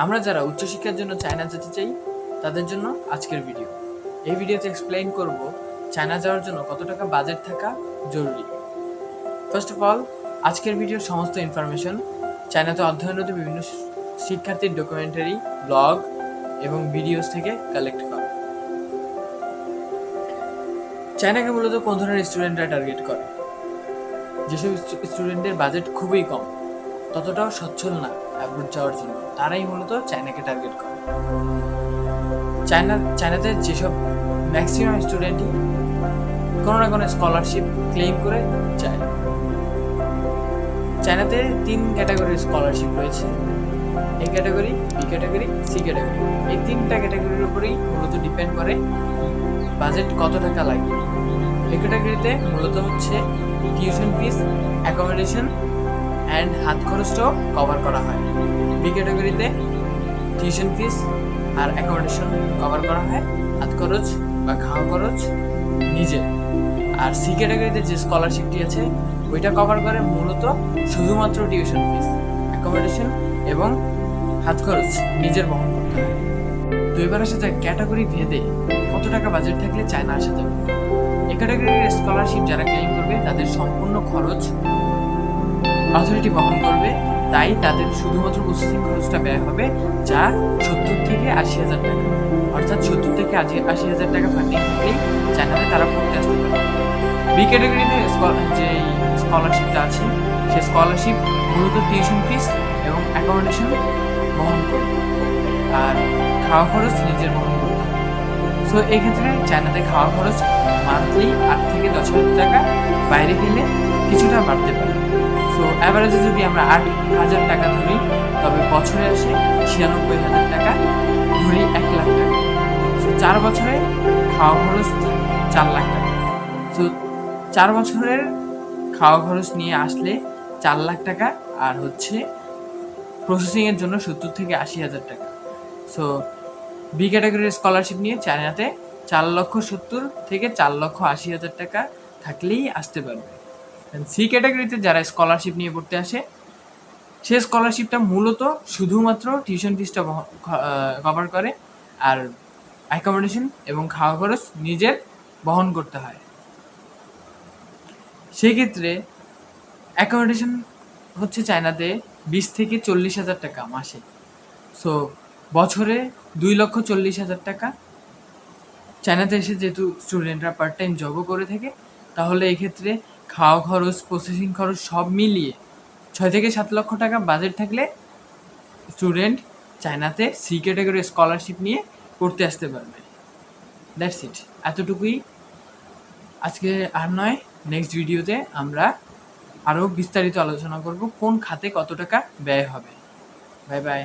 আমরা যারা উচ্চশিক্ষার জন্য চায়না যেতে চাই, তাদের জন্য আজকের ভিডিও এই ভিডিওতে এক্সপ্লেইন করব চায়না যাওয়ার জন্য কত টাকা বাজেট থাকা জরুরি। ফার্স্ট অফ অল আজকের ভিডিওর সমস্ত ইনফরমেশন চায়নাতে অধ্যয়নরত বিভিন্ন শিক্ষার্থীর ডকুমেন্টারি ব্লগ এবং ভিডিওস থেকে কালেক্ট করা। চায়নাকে মূলত কোন ধরনের স্টুডেন্টরা টার্গেট করে? যেসব স্টুডেন্টের বাজেট খুবই কম, ততটাও সচ্ছল না। অ্যাব্রোড যাওয়ার জন্য। তারাই মূলত চায়নাকে টার্গেট করে। চায়না, চায়নাতে যেসব ম্যাক্সিমাম স্টুডেন্টই কোনো না কোনো স্কলারশিপ ক্লেম করে যায়। চায়নাতে তিন ক্যাটাগরির স্কলারশিপ রয়েছে। A category B category C category এই তিনটা ক্যাটাগরির উপরেই মূলত ডিপেন্ড করে বাজেট কত টাকা লাগে। এ ক্যাটাগরিতে মূলত হচ্ছে টিউশন ফিস অ্যাকোমোডেশন অ্যান্ড হাত খরচটাও কভার করা হয়। বি ক্যাটাগরিতে টিউশন ফিস আর অ্যাকোমোডেশন কভার করা হয়। হাত খরচ বা খাওয়া খরচ নিজে। আর সি ক্যাটাগরিতে যে স্কলারশিপটি আছে, ওইটা কভার করে মূলত শুধুমাত্র টিউশন ফিস অ্যাকোমোডেশন এবং হাত খরচ নিজের বহন করতে হয়। তো এবার আসা যাক ক্যাটাগরি ভেদে কত টাকা বাজেট থাকলে চায়না আসা যাবে। এই ক্যাটাগরির স্কলারশিপ যারা ক্লেম করবে, তাদের সম্পূর্ণ খরচ অথরিটি বহন করবে, তাই তাদের শুধুমাত্র প্রসেসিং খরচটা ব্যয় হবে, যা সত্তর থেকে আশি হাজার টাকা। অর্থাৎ সত্তর থেকে আশি আশি হাজার টাকা ফান্ডিং থাকলেই চায়নাতে তারা পড়তে আসতে পারে বি ক্যাটাগরিতে যে স্কলারশিপটা আছে, সে স্কলারশিপ মূলত টিউশন ফিস এবং অ্যাকোমোডেশন বহন করবে। আর খাওয়া খরচ নিজের বহন করবে। সো এক্ষেত্রে চায়নাতে খাওয়া খরচ মান্থলি আট থেকে দশ হাজার টাকা, বাইরে গেলে কিছুটা বাড়তে পারে। সো অ্যাভারেজে যদি আমরা আট হাজার টাকা ধরি, তবে বছরে আসে ছিয়ানব্বই হাজার টাকা ধরি এক লাখ টাকা। সো চার বছরে খাওয়া খরচ চার লাখ টাকা। সো চার বছরের খাওয়া খরচ নিয়ে আসলে চার লাখ টাকা আর হচ্ছে প্রসেসিংয়ের জন্য সত্তর থেকে আশি হাজার টাকা। সো বি ক্যাটাগরির স্কলারশিপ নিয়ে চায়নাতে চার লক্ষ সত্তর থেকে চার লক্ষ আশি হাজার টাকা থাকলেই আসতে পারবে। সি ক্যাটাগরিতে যারা স্কলারশিপ নিয়ে পড়তে আসে, সে স্কলারশিপটা মূলত শুধুমাত্র টিউশন ফিসটা কভার করে আর অ্যাকোমোডেশন এবং খাওয়া খরচ নিজের বহন করতে হয়। সেক্ষেত্রে অ্যাকোমোডেশন হচ্ছে চায়নাতে বিশ থেকে চল্লিশ হাজার টাকা মাসে। সো বছরে দুই লক্ষ চল্লিশ হাজার টাকা। চায়নাতে এসে যেহেতু স্টুডেন্টরা পার্ট টাইম জবও করে থাকে, তাহলে এক্ষেত্রে খাওয়া খরচ প্রসেসিং খরচ সব মিলিয়ে ছয় থেকে সাত লক্ষ টাকা বাজেট থাকলে স্টুডেন্ট চায়নাতে সি ক্যাটাগরি স্কলারশিপ নিয়ে পড়তে আসতে পারবে। দ্যাটস ইট এতটুকুই। আজকে আর নয় নেক্সট ভিডিওতে আমরা আরও বিস্তারিত আলোচনা করব কোন খাতে কত টাকা ব্যয় হবে। Bye bye